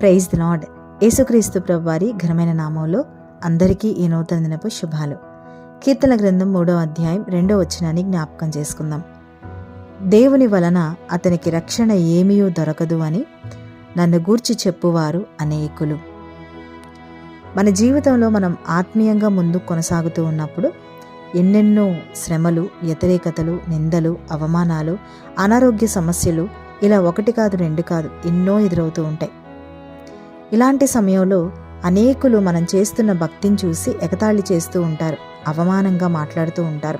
Praise the lord యేసుక్రీస్తు ప్రభువారి ఘనమైన నామంలో అందరికీ ఈ నూతన దినపు శుభాలు. కీర్తన గ్రంథం మూడో అధ్యాయం రెండో వచనాన్ని జ్ఞాపకం చేసుకుందాం. దేవుని వలన అతనికి రక్షణ ఏమీయూ దొరకదు అని నన్ను గూర్చి చెప్పువారు అనేకులు. మన జీవితంలో మనం ఆత్మీయంగా ముందు కొనసాగుతూ ఉన్నప్పుడు ఎన్నెన్నో శ్రమలు వ్యతిరేకతలు నిందలు అవమానాలు అనారోగ్య సమస్యలు ఇలా ఒకటి కాదు రెండు కాదు ఎన్నో ఎదురవుతూ ఉంటాయి. ఇలాంటి సమయంలో అనేకులు మనం చేస్తున్న భక్తిని చూసి ఎగతాళి చేస్తూ ఉంటారు అవమానంగా మాట్లాడుతూ ఉంటారు.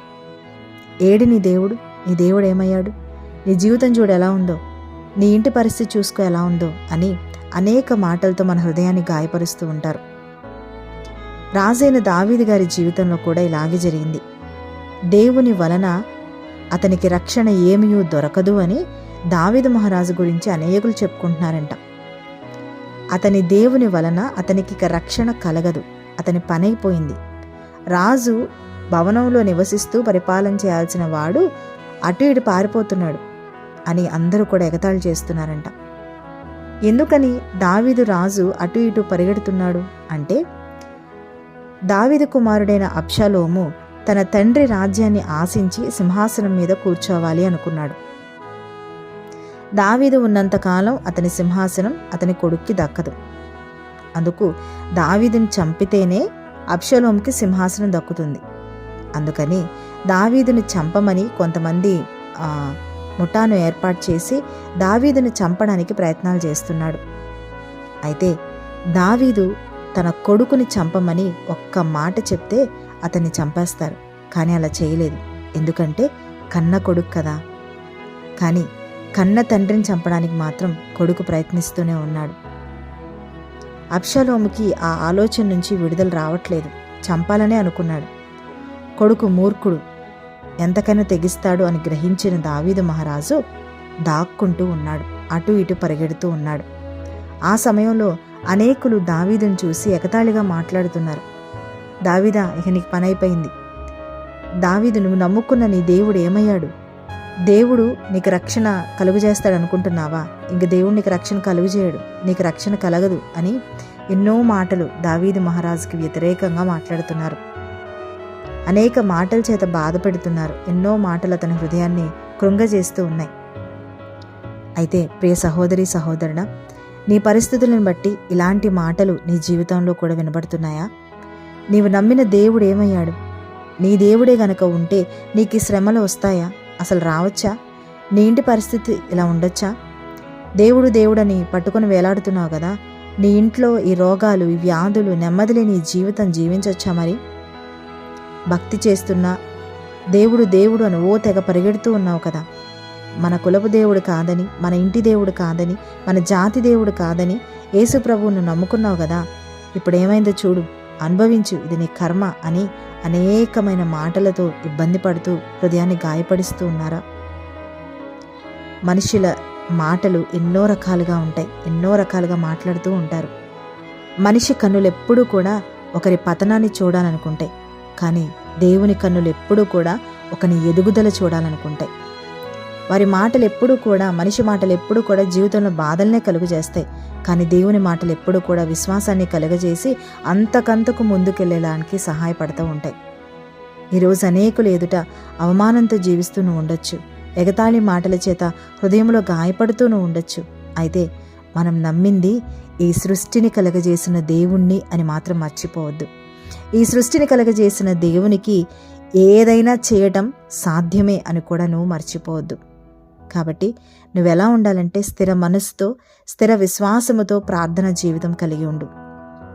ఏడి నీ దేవుడు నీ దేవుడు ఏమయ్యాడు? నీ జీవితం చూడు ఎలా ఉందో నీ ఇంటి పరిస్థితి చూసుకో ఎలా ఉందో అని అనేక మాటలతో మన హృదయాన్ని గాయపరుస్తూ ఉంటారు. రాజైన దావీది గారి జీవితంలో కూడా ఇలాగే జరిగింది. దేవుని వలన అతనికి రక్షణ ఏమీ దొరకదు అని దావీదు మహారాజు గురించి అనేకులు చెప్పుకుంటున్నారంట. అతని దేవుని వలన అతనికి ఇక రక్షణ కలగదు. అతని పనైపోయింది. రాజు భవనంలో నివసిస్తూ పరిపాలన చేయాల్సిన వాడు అటు ఇటు పారిపోతున్నాడు అని అందరూ కూడా ఎగతాళి చేస్తున్నారంట. ఎందుకని దావీదు రాజు అటు ఇటు పరిగెడుతున్నాడు అంటే దావీదు కుమారుడైన అప్షలోము తన తండ్రి రాజ్యాన్ని ఆశించి సింహాసనం మీద కూర్చోవాలి అనుకున్నాడు. దావీదు ఉన్నంతకాలం అతని సింహాసనం అతని కొడుక్కి దక్కదు. అందుకు దావీదుని చంపితేనే అప్షలోంకి సింహాసనం దక్కుతుంది. అందుకని దావీదుని చంపమని కొంతమంది ముఠాను ఏర్పాటు చేసి దావీదుని చంపడానికి ప్రయత్నాలు చేస్తున్నాడు. అయితే దావీదు తన కొడుకుని చంపమని ఒక్క మాట చెప్తే అతన్ని చంపేస్తారు. కానీ అలా చేయలేదు. ఎందుకంటే కన్న కొడుకు కదా. కానీ కన్న తండ్రిని చంపడానికి మాత్రం కొడుకు ప్రయత్నిస్తూనే ఉన్నాడు. అప్షలోముకి ఆ ఆలోచన నుంచి విడుదల రావట్లేదు. చంపాలనే అనుకున్నాడు. కొడుకు మూర్ఖుడు. ఎంతకైనా తెగిస్తాడు అని గ్రహించిన దావీదు మహారాజు దాక్కుంటూ ఉన్నాడు. అటు ఇటు పరిగెడుతూ ఉన్నాడు. ఆ సమయంలో అనేకులు దావీదును చూసి ఎగతాళిగా మాట్లాడుతున్నారు. దావీదా ఇక నీకు పనైపోయింది. దావీదు నువ్వు నమ్ముకున్న నీ దేవుడు ఏమయ్యాడు? దేవుడు నీకు రక్షణ కలుగజేస్తాడు అనుకుంటున్నావా? ఇంక దేవుడు నీకు రక్షణ కలుగజేయడు నీకు రక్షణ కలగదు అని ఎన్నో మాటలు దావీదు మహారాజుకి వ్యతిరేకంగా మాట్లాడుతున్నారు. అనేక మాటల చేత బాధ పెడుతున్నారు ఎన్నో మాటలు అతని హృదయాన్ని కృంగజేస్తూ ఉన్నాయి. అయితే ప్రియ సహోదరి సహోదరుడా నీ పరిస్థితులను బట్టి ఇలాంటి మాటలు నీ జీవితంలో కూడా వినబడుతున్నాయా? నీవు నమ్మిన దేవుడు ఏమయ్యాడు? నీ దేవుడే గనక ఉంటే నీకు శ్రమలు వస్తాయా? అసలు రావచ్చా? నీ ఇంటి పరిస్థితి ఇలా ఉండొచ్చా? దేవుడు దేవుడని పట్టుకొని వేలాడుతున్నావు కదా నీ ఇంట్లో ఈ రోగాలు ఈ వ్యాధులు నెమ్మది లేని జీవితం జీవించవచ్చా మరి? భక్తి చేస్తున్నా దేవుడు దేవుడు అని ఓ తెగ పరిగెడుతూ ఉన్నావు కదా. మన కులపు దేవుడు కాదని మన ఇంటి దేవుడు కాదని మన జాతి దేవుడు కాదని యేసు ప్రభువును నమ్ముకున్నావు కదా. ఇప్పుడేమైందో చూడు. అనుభవించు. ఇది నీ కర్మ అని అనేకమైన మాటలతో ఇబ్బంది పడుతూ హృదయాన్ని గాయపడిస్తూ ఉన్నారా? మనుషుల మాటలు ఎన్నో రకాలుగా ఉంటాయి. ఎన్నో రకాలుగా మాట్లాడుతూ ఉంటారు. మనిషి కన్నులు ఎప్పుడూ కూడా ఒకరి పతనాన్ని చూడాలనుకుంటాయి. కానీ దేవుని కన్నులు ఎప్పుడూ కూడా ఒకని ఎదుగుదల చూడాలనుకుంటాయి. వారి మాటలు ఎప్పుడూ కూడా మనిషి మాటలు ఎప్పుడూ కూడా జీవితంలో బాధల్నే కలుగు చేస్తాయి కానీ దేవుని మాటలు ఎప్పుడూ కూడా విశ్వాసాన్ని కలుగజేసి అంతకంతకు ముందుకెళ్ళేలానికి సహాయపడుతూ ఉంటాయి. ఈరోజు అనేకులు ఎదుట అవమానంతో జీవిస్తూనూ ఉండొచ్చు. ఎగతాళి మాటల చేత హృదయంలో గాయపడుతూనూ ఉండొచ్చు. అయితే మనం నమ్మింది ఈ సృష్టిని కలగజేసిన దేవుణ్ణి అని మాత్రం మర్చిపోవద్దు. ఈ సృష్టిని కలగజేసిన దేవునికి ఏదైనా చేయటం సాధ్యమే అని కూడా నువ్వు మర్చిపోవద్దు. కాబట్టి నువ్వెలా ఉండాలంటే స్థిర మనసుతో స్థిర విశ్వాసముతో ప్రార్థన జీవితం కలిగి ఉండు.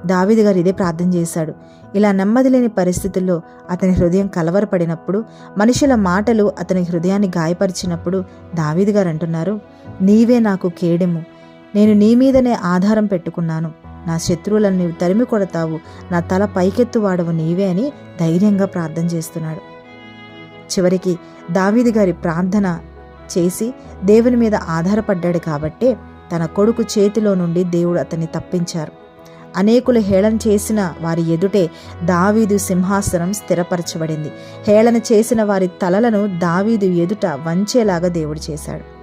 దావిది గారు ఇదే ప్రార్థన చేశాడు. ఇలా నెమ్మది లేని పరిస్థితుల్లో అతని హృదయం కలవరపడినప్పుడు మనుషుల మాటలు అతని హృదయాన్ని గాయపరిచినప్పుడు దావీదు గారు అంటున్నారు నీవే నాకు కేడెము. నేను నీ మీదనే ఆధారం పెట్టుకున్నాను. నా శత్రువులను నీవు తరిమి కొడతావు. నా తల పైకెత్తు వాడవు నీవే అని ధైర్యంగా ప్రార్థన చేస్తున్నాడు. చివరికి దావీది గారి ప్రార్థన చేసి దేవుని మీద ఆధారపడ్డాడు కాబట్టే తన కొడుకు చేతిలో నుండి దేవుడు అతన్ని తప్పించారు. అనేకులు హేళన చేసిన వారి ఎదుటే దావీదు సింహాసనం స్థిరపరచబడింది. హేళన చేసిన వారి తలలను దావీదు ఎదుట వంచేలాగా దేవుడు చేశాడు.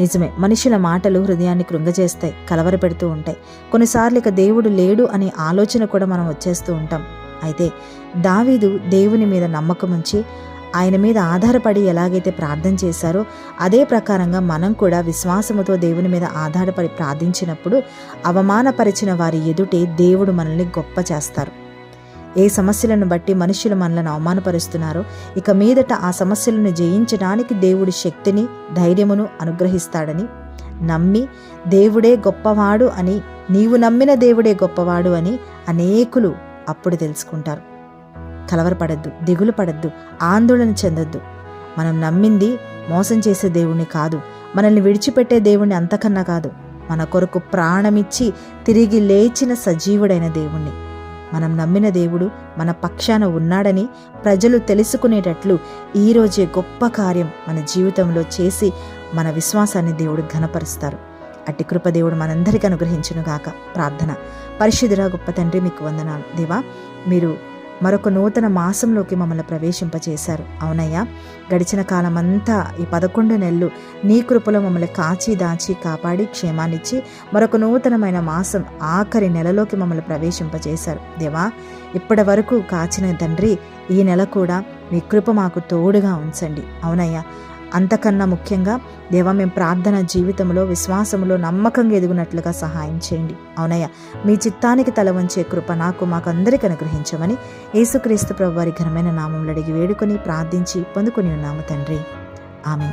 నిజమే మనుషుల మాటలు హృదయాన్ని కృంగజేస్తాయి కలవరపెడుతూ ఉంటాయి. కొన్నిసార్లు ఇక దేవుడు లేడు అనే ఆలోచన కూడా మనం వచ్చేస్తూ ఉంటాం. అయితే దావీదు దేవుని మీద నమ్మకం ఉంచి ఆయన మీద ఆధారపడి ఎలాగైతే ప్రార్థన చేశారో అదే ప్రకారంగా మనం కూడా విశ్వాసముతో దేవుని మీద ఆధారపడి ప్రార్థించినప్పుడు అవమానపరిచిన వారి ఎదుటే దేవుడు మనల్ని గొప్ప చేస్తారు. ఏ సమస్యలను బట్టి మనుషులు మనలను అవమానపరుస్తున్నారో ఇక మీదట ఆ సమస్యలను జయించడానికి దేవుడి శక్తిని ధైర్యమును అనుగ్రహిస్తాడని నమ్మి దేవుడే గొప్పవాడు అని నీవు నమ్మిన దేవుడే గొప్పవాడు అని అనేకులు అప్పుడు తెలుసుకుంటారు. కలవరపడద్దు దిగులు పడద్దు ఆందోళన చెందొద్దు. మనం నమ్మింది మోసం చేసే దేవుణ్ణి కాదు మనల్ని విడిచిపెట్టే దేవుణ్ణి అంతకన్నా కాదు మన కొరకు ప్రాణమిచ్చి తిరిగి లేచిన సజీవుడైన దేవుణ్ణి. మనం నమ్మిన దేవుడు మన పక్షాన ఉన్నాడని ప్రజలు తెలుసుకునేటట్లు ఈరోజే గొప్ప కార్యం మన జీవితంలో చేసి మన విశ్వాసాన్ని దేవుడు ఘనపరుస్తారు. అట్టి కృపదేవుడు మనందరికీ అనుగ్రహించునుగాక. ప్రార్థన. పరిశుద్ధురా గొప్ప తండ్రి మీకు వందనాలు. దేవా మీరు మరొక నూతన మాసంలోకి మమ్మల్ని ప్రవేశింపచేశారు. అవునయ్యా గడిచిన కాలమంతా ఈ పదకొండు నెలలు నీ కృపలో మమ్మల్ని కాచి దాచి కాపాడి క్షేమాన్నిచ్చి మరొక నూతనమైన మాసం ఆఖరి నెలలోకి మమ్మల్ని ప్రవేశింపచేశారు. దేవా ఇప్పటి వరకు కాచిన తండ్రి ఈ నెల కూడా మీ కృప మాకు తోడుగా ఉంచండి. అవునయ్యా అంతకన్నా ముఖ్యంగా దేవా మేము ప్రార్థన జీవితంలో విశ్వాసంలో నమ్మకంగా ఎదుగునట్లుగా సహాయం చేయండి. అవునయ్య మీ చిత్తానికి తల వంచే కృప నాకు మాకు అందరికీ అనుగ్రహించమని యేసుక్రీస్తు ప్రభు వారి ఘనమైన నామంలో అడిగి వేడుకొని ప్రార్థించి పొందుకొని ఉన్నాము తండ్రి. ఆమె